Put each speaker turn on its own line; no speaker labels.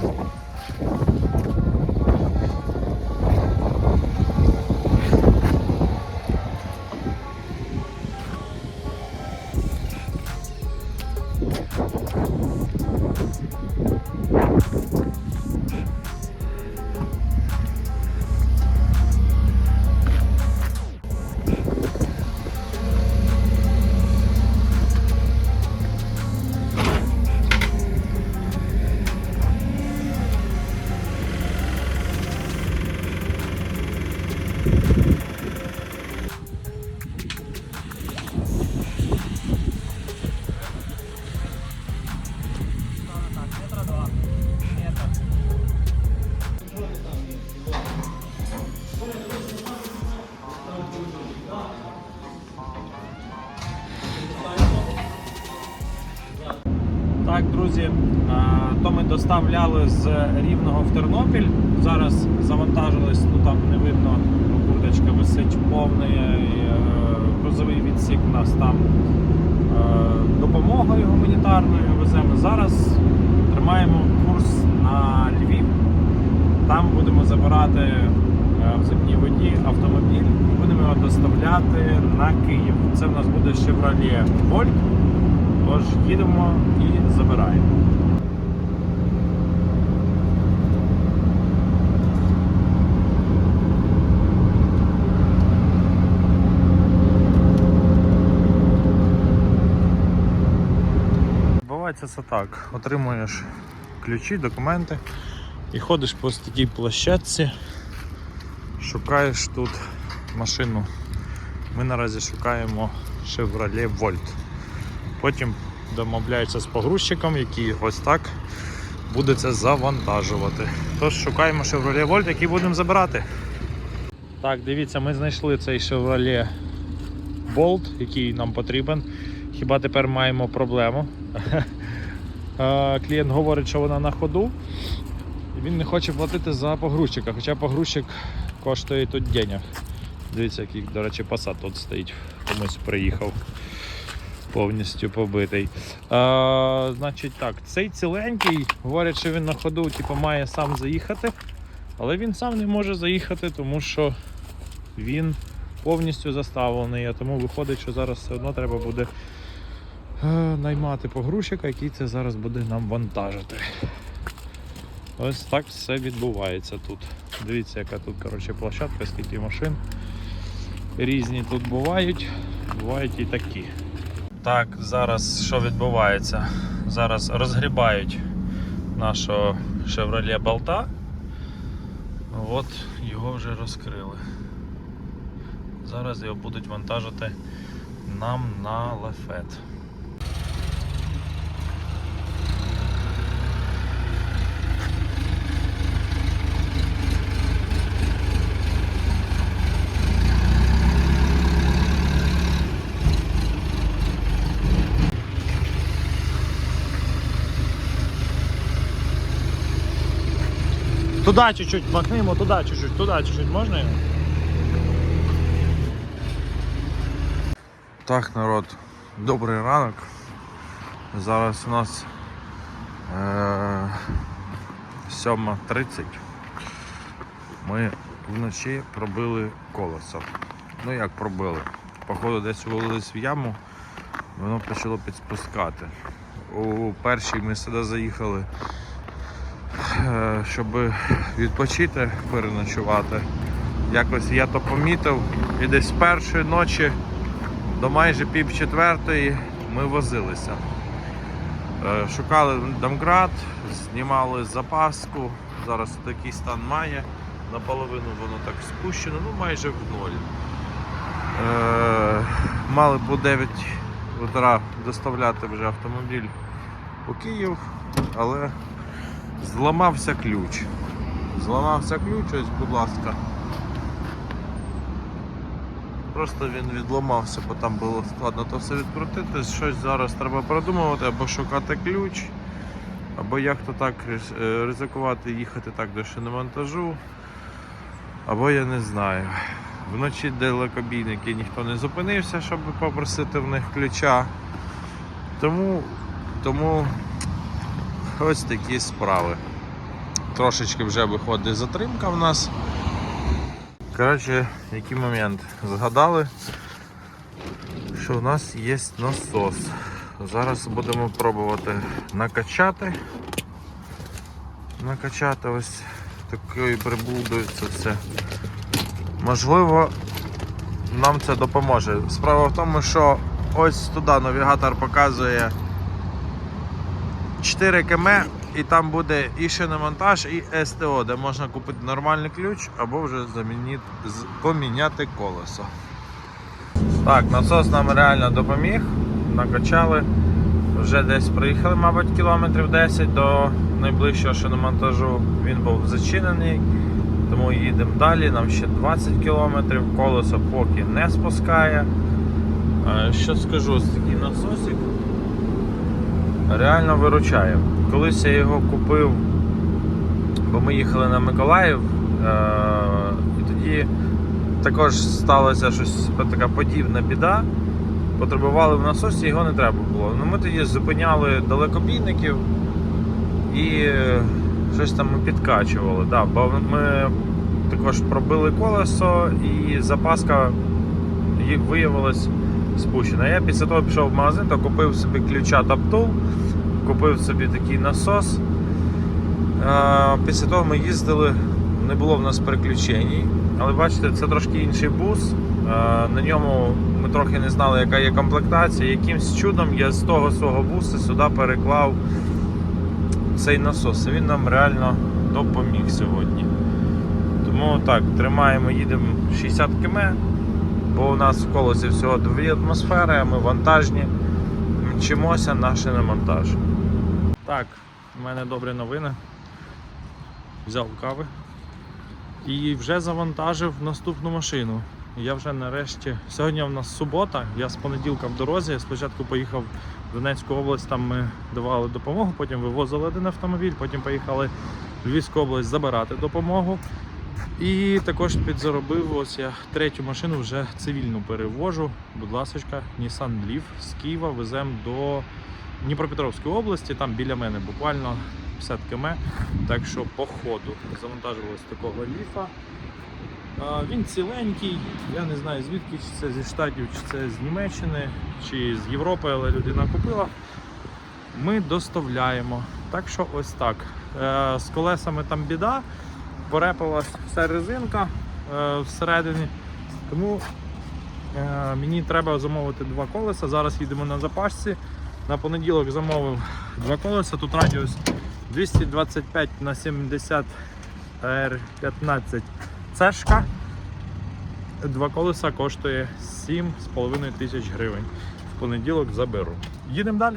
Так, доставляли з Рівного в Тернопіль. Зараз завантажились, ну там не видно, курточка висить повний е, грузовий відсік у нас там е, допомогою гуманітарною веземо. Зараз тримаємо курс на Львів. Там будемо забирати е, в земній воді автомобіль і будемо його доставляти на Київ. Це в нас буде Chevrolet Volt. Тож їдемо і забираємо. Відбувається це так. Отримуєш ключі, документи і ходиш по такій площадці, шукаєш тут машину. Ми наразі шукаємо Chevrolet Volt. Потім домовляються з погрузчиком, який ось так буде це завантажувати. Тож шукаємо Chevrolet Volt, який будемо забирати. Так, дивіться, ми знайшли цей Chevrolet Bolt, який нам потрібен. Хіба тепер маємо проблему? Е, Клієнт говорить, що вона на ходу. Він не хоче платити за погрузчика, хоча погрузчик коштує тут денег. Дивіться, який, до речі, Passat тут стоїть, комусь приїхав повністю побитий. А, значить так, цей ціленький, говорять, що він на ходу типу, має сам заїхати, але він сам не може заїхати, тому що він повністю заставлений, а тому виходить, що зараз все одно треба буде е, наймати погрузчика, який це зараз буде нам вантажити. Ось так все відбувається тут. Дивіться, яка тут коротше, площадка, скільки машин. Різні тут бувають, бувають і такі. Так, зараз що відбувається? Зараз розгрібають нашого Chevrolet болта. От його вже розкрили. Зараз його будуть вантажити нам на лафет. Туда чуть-чуть махнемо, туда чуть-чуть, туда чуть-чуть можна його? Так, народ, добрий ранок. Зараз у нас е- 7.30. Ми вночі пробили колесо. Ну як пробили? Походу десь увалились в яму, воно почало підспускати. У першій ми сюди заїхали щоб відпочити, переночувати. Якось я то помітив і десь з першої ночі до майже пів четвертої ми возилися. Е, Шукали домкрат, знімали запаску. Зараз такий стан має. Наполовину воно так спущено, ну майже в ноль. Е, Мали по 9 утра доставляти вже автомобіль у Київ, але Зламався ключ. Зламався ключ, ось, будь ласка. Просто він відламався, бо там було складно то все відкрутити. Щось зараз треба продумувати, або шукати ключ, або як то так е, ризикувати їхати так до шиномонтажу, або я не знаю. Вночі далекобійники ніхто не зупинився, щоб попросити в них ключа. Тому, тому ось такі справи. трошечки вже виходить затримка в нас. Коротше, який момент? Згадали, що в нас є насос. Зараз будемо пробувати накачати. Накачати ось такою це все. Можливо, нам це допоможе. Справа в тому, що ось туди навігатор показує 4 км і там буде і шиномонтаж, і СТО, де можна купити нормальний ключ або вже замінити, поміняти колесо. Так, насос нам реально допоміг. Накачали. Вже десь приїхали, мабуть, кілометрів 10 до найближчого шиномонтажу. Він був зачинений, тому їдемо далі. Нам ще 20 кілометрів, колесо поки не спускає. Е, Що скажу, ось такий насосик реально виручає. Колись я його купив, бо ми їхали на Миколаїв, е- і тоді також сталося щось така подібна біда. Потребували в насосі, його не треба було. Ну, ми тоді зупиняли далекобійників і щось там підкачували. Да, бо ми також пробили колесо і запаска виявилась спущена. Я після того пішов в магазин та купив собі ключа Таптул, купив собі такий насос. Після того ми їздили, не було в нас переключень. Але бачите, це трошки інший бус. На ньому ми трохи не знали, яка є комплектація. Якимсь чудом я з того свого буса сюди переклав цей насос. Він нам реально допоміг сьогодні. Тому так, тримаємо, їдемо 60 км, бо у нас в колесі всього дві атмосфери, а ми вантажні. Мчимося на шиномонтаж. Так, у мене добрі новини. Взяв кави і вже завантажив наступну машину. Я вже нарешті. Сьогодні в нас субота, я з понеділка в дорозі. Спочатку поїхав в Донецьку область, там ми давали допомогу, потім вивозили один автомобіль, потім поїхали в Львівську область забирати допомогу. І також підзаробив ось я третю машину вже цивільну перевожу. Будь ласка, Nissan Leaf з Києва веземо до Дніпропетровської області, там біля мене буквально 50 км. Так що по ходу завантажувалось такого ліфа. Він ціленький, я не знаю звідки, чи це зі Штатів, чи це з Німеччини, чи з Європи, але людина купила. Ми доставляємо. Так що ось так. Е, З колесами там біда, порепалась вся резинка е, всередині. Тому е, мені треба замовити два колеса. Зараз їдемо на запасці. На понеділок замовив два колеса. Тут радіус 225 на 70 R15 цешка. Два колеса коштує 7,5 тисяч гривень. В понеділок заберу. Їдемо далі.